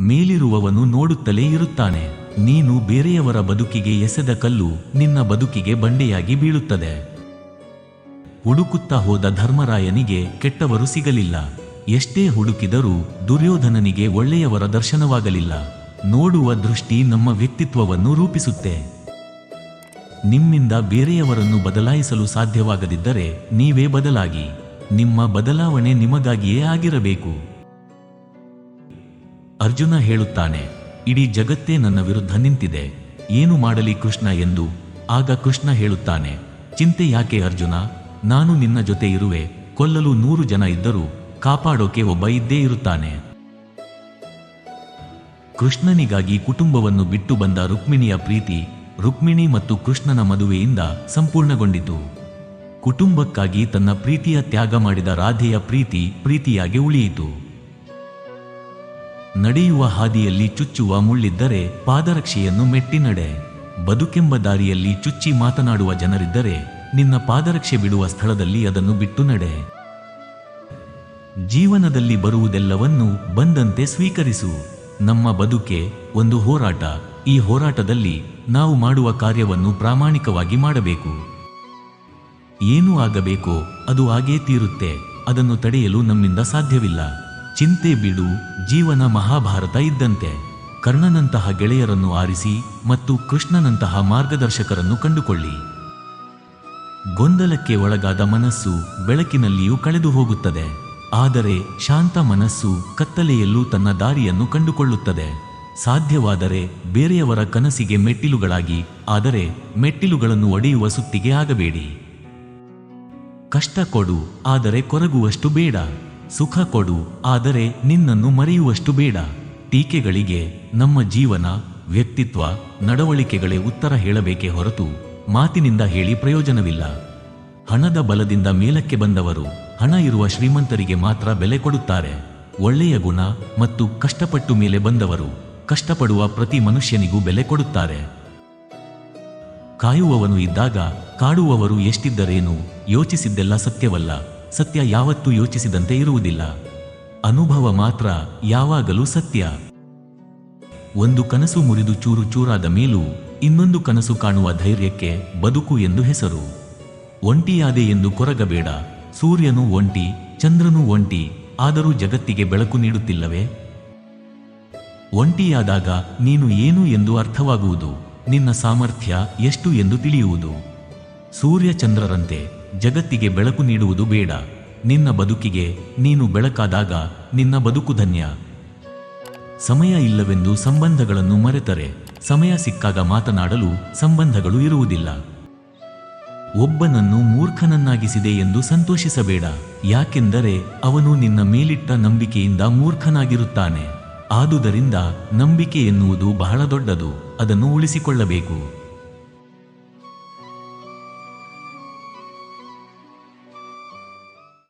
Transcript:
ಮೇಲಿರುವವನು ನೋಡುತ್ತಲೇ ಇರುತ್ತಾನೆ. ನೀನು ಬೇರೆಯವರ ಬದುಕಿಗೆ ಎಸೆದ ಕಲ್ಲು ನಿನ್ನ ಬದುಕಿಗೆ ಬಂಡೆಯಾಗಿ ಬೀಳುತ್ತದೆ. ಹುಡುಕುತ್ತಾ ಹೋದ ಧರ್ಮರಾಯನಿಗೆ ಕೆಟ್ಟವರು ಸಿಗಲಿಲ್ಲ. ಎಷ್ಟೇ ಹುಡುಕಿದರೂ ದುರ್ಯೋಧನನಿಗೆ ಒಳ್ಳೆಯವರ ದರ್ಶನವಾಗಲಿಲ್ಲ. ನೋಡುವ ದೃಷ್ಟಿ ನಮ್ಮ ವ್ಯಕ್ತಿತ್ವವನ್ನು ರೂಪಿಸುತ್ತೆ. ನಿಮ್ಮಿಂದ ಬೇರೆಯವರನ್ನು ಬದಲಾಯಿಸಲು ಸಾಧ್ಯವಾಗದಿದ್ದರೆ ನೀವೇ ಬದಲಾಗಿ. ನಿಮ್ಮ ಬದಲಾವಣೆ ನಿಮಗಾಗಿಯೇ ಆಗಿರಬೇಕು. ಅರ್ಜುನ ಹೇಳುತ್ತಾನೆ, ಇಡೀ ಜಗತ್ತೇ ನನ್ನ ವಿರುದ್ಧ ನಿಂತಿದೆ. ಏನು ಮಾಡಲಿ ಕೃಷ್ಣ ಎಂದು? ಆಗ ಕೃಷ್ಣ ಹೇಳುತ್ತಾನೆ, ಚಿಂತೆ ಯಾಕೆ ಅರ್ಜುನ? ನಾನು ನಿನ್ನ ಜೊತೆ ಇರುವೆ. ಕೊಲ್ಲಲು ನೂರು ಜನ ಇದ್ದರೂ ಕಾಪಾಡೋಕೆ ಒಬ್ಬ ಇದ್ದೇ ಇರುತ್ತಾನೆ. ಕೃಷ್ಣನಿಗಾಗಿ ಕುಟುಂಬವನ್ನು ಬಿಟ್ಟು ಬಂದ ರುಕ್ಮಿಣಿಯ ಪ್ರೀತಿ ರುಕ್ಮಿಣಿ ಮತ್ತು ಕೃಷ್ಣನ ಮದುವೆಯಿಂದ ಸಂಪೂರ್ಣಗೊಂಡಿತು. ಕುಟುಂಬಕ್ಕಾಗಿ ತನ್ನ ಪ್ರೀತಿಯ ತ್ಯಾಗ ಮಾಡಿದ ರಾಧೆಯ ಪ್ರೀತಿ ಪ್ರೀತಿಯಾಗಿ ಉಳಿಯಿತು. ನಡೆಯುವ ಹಾದಿಯಲ್ಲಿ ಚುಚ್ಚುವ ಮುಳ್ಳಿದ್ದರೆ ಪಾದರಕ್ಷೆಯನ್ನು ಮೆಟ್ಟಿ ನಡೆ. ಬದುಕೆಂಬ ದಾರಿಯಲ್ಲಿ ಚುಚ್ಚಿ ಮಾತನಾಡುವ ಜನರಿದ್ದರೆ ನಿನ್ನ ಪಾದರಕ್ಷೆ ಬಿಡುವ ಸ್ಥಳದಲ್ಲಿ ಅದನ್ನು ಬಿಟ್ಟು ನಡೆ. ಜೀವನದಲ್ಲಿ ಬರುವುದೆಲ್ಲವನ್ನೂ ಬಂದಂತೆ ಸ್ವೀಕರಿಸು. ನಮ್ಮ ಬದುಕೆ ಒಂದು ಹೋರಾಟ. ಈ ಹೋರಾಟದಲ್ಲಿ ನಾವು ಮಾಡುವ ಕಾರ್ಯವನ್ನು ಪ್ರಾಮಾಣಿಕವಾಗಿ ಮಾಡಬೇಕು. ಏನು ಆಗಬೇಕೋ ಅದು ಆಗೇ ತೀರುತ್ತೆ. ಅದನ್ನು ತಡೆಯಲು ನಮ್ಮಿಂದ ಸಾಧ್ಯವಿಲ್ಲ. ಚಿಂತೆ ಬಿಡು ಜೀವನ ಮಹಾಭಾರತ ಇದ್ದಂತೆ. ಕರ್ಣನಂತಹ ಗೆಳೆಯರನ್ನು ಆರಿಸಿ ಮತ್ತು ಕೃಷ್ಣನಂತಹ ಮಾರ್ಗದರ್ಶಕರನ್ನು ಕಂಡುಕೊಳ್ಳಿ. ಗೊಂದಲಕ್ಕೆ ಒಳಗಾದ ಮನಸ್ಸು ಬೆಳಕಿನಲ್ಲಿಯೂ ಕಳೆದು ಹೋಗುತ್ತದೆ. ಆದರೆ ಶಾಂತ ಮನಸ್ಸು ಕತ್ತಲೆಯಲ್ಲೂ ತನ್ನ ದಾರಿಯನ್ನು ಕಂಡುಕೊಳ್ಳುತ್ತದೆ. ಸಾಧ್ಯವಾದರೆ ಬೇರೆಯವರ ಕನಸಿಗೆ ಮೆಟ್ಟಿಲುಗಳಾಗಿ, ಆದರೆ ಮೆಟ್ಟಿಲುಗಳನ್ನು ಒಡೆಯುವ ಸುತ್ತಿಗೆ ಆಗಬೇಡಿ. ಕಷ್ಟ ಕೊಡು, ಆದರೆ ಕೊರಗುವಷ್ಟು ಬೇಡ. ಸುಖ ಕೊಡು, ಆದರೆ ನಿನ್ನನ್ನು ಮರೆಯುವಷ್ಟು ಬೇಡ. ಟೀಕೆಗಳಿಗೆ ನಮ್ಮ ಜೀವನ, ವ್ಯಕ್ತಿತ್ವ, ನಡವಳಿಕೆಗಳೇ ಉತ್ತರ ಹೇಳಬೇಕೇ ಹೊರತು ಮಾತಿನಿಂದ ಹೇಳಿ ಪ್ರಯೋಜನವಿಲ್ಲ. ಹಣದ ಬಲದಿಂದ ಮೇಲಕ್ಕೆ ಬಂದವರು ಹಣ ಇರುವ ಶ್ರೀಮಂತರಿಗೆ ಮಾತ್ರ ಬೆಲೆ ಕೊಡುತ್ತಾರೆ. ಒಳ್ಳೆಯ ಗುಣ ಮತ್ತು ಕಷ್ಟಪಟ್ಟು ಮೇಲೆ ಬಂದವರು ಕಷ್ಟಪಡುವ ಪ್ರತಿ ಮನುಷ್ಯನಿಗೂ ಬೆಲೆ ಕೊಡುತ್ತಾರೆ. ಕಾಯುವವನು ಇದ್ದಾಗ ಕಾಡುವವರು ಎಷ್ಟಿದ್ದರೇನು ಯೋಚಿಸಿದ್ದೆಲ್ಲ ಸತ್ಯವಲ್ಲ. ಸತ್ಯ ಯಾವತ್ತೂ ಯೋಚಿಸಿದಂತೆ ಇರುವುದಿಲ್ಲ. ಅನುಭವ ಮಾತ್ರ ಯಾವಾಗಲೂ ಸತ್ಯ. ಒಂದು ಕನಸು ಮುರಿದು ಚೂರು ಚೂರಾದ ಮೇಲೂ ಇನ್ನೊಂದು ಕನಸು ಕಾಣುವ ಧೈರ್ಯಕ್ಕೆ ಬದುಕು ಎಂದು ಹೆಸರು. ಒಂಟಿಯಾದೆ ಎಂದು ಕೊರಗಬೇಡ. ಸೂರ್ಯನು ಒಂಟಿ, ಚಂದ್ರನು ಒಂಟಿ, ಆದರೂ ಜಗತ್ತಿಗೆ ಬೆಳಕು ನೀಡುತ್ತಿಲ್ಲವೇ? ಒಂಟಿಯಾದಾಗ ನೀನು ಏನು ಎಂದು ಅರ್ಥವಾಗುವುದು? ನಿನ್ನ ಸಾಮರ್ಥ್ಯ ಎಷ್ಟು ಎಂದು ತಿಳಿಯುವುದು? ಸೂರ್ಯ ಚಂದ್ರರಂತೆ ಜಗತ್ತಿಗೆ ಬೆಳಕು ನೀಡುವುದು ಬೇಡ. ನಿನ್ನ ಬದುಕಿಗೆ ನೀನು ಬೆಳಕಾದಾಗ ನಿನ್ನ ಬದುಕು ಧನ್ಯ. ಸಮಯ ಇಲ್ಲವೆಂದು ಸಂಬಂಧಗಳನ್ನು ಮರೆತರೆ. ಸಮಯ ಸಿಕ್ಕಾಗ ಮಾತನಾಡಲು ಸಂಬಂಧಗಳು ಇರುವುದಿಲ್ಲ. ಒಬ್ಬನನ್ನು ಮೂರ್ಖನನ್ನಾಗಿಸಿದೆ ಎಂದು ಸಂತೋಷಿಸಬೇಡ. ಯಾಕೆಂದರೆ ಅವನು ನಿನ್ನ ಮೇಲಿಟ್ಟ ನಂಬಿಕೆಯಿಂದ ಮೂರ್ಖನಾಗಿರುತ್ತಾನೆ. ಆದುದರಿಂದ ನಂಬಿಕೆ ಎನ್ನುವುದು ಬಹಳ ದೊಡ್ಡದು. ಅದನ್ನು ಉಳಿಸಿಕೊಳ್ಳಬೇಕು.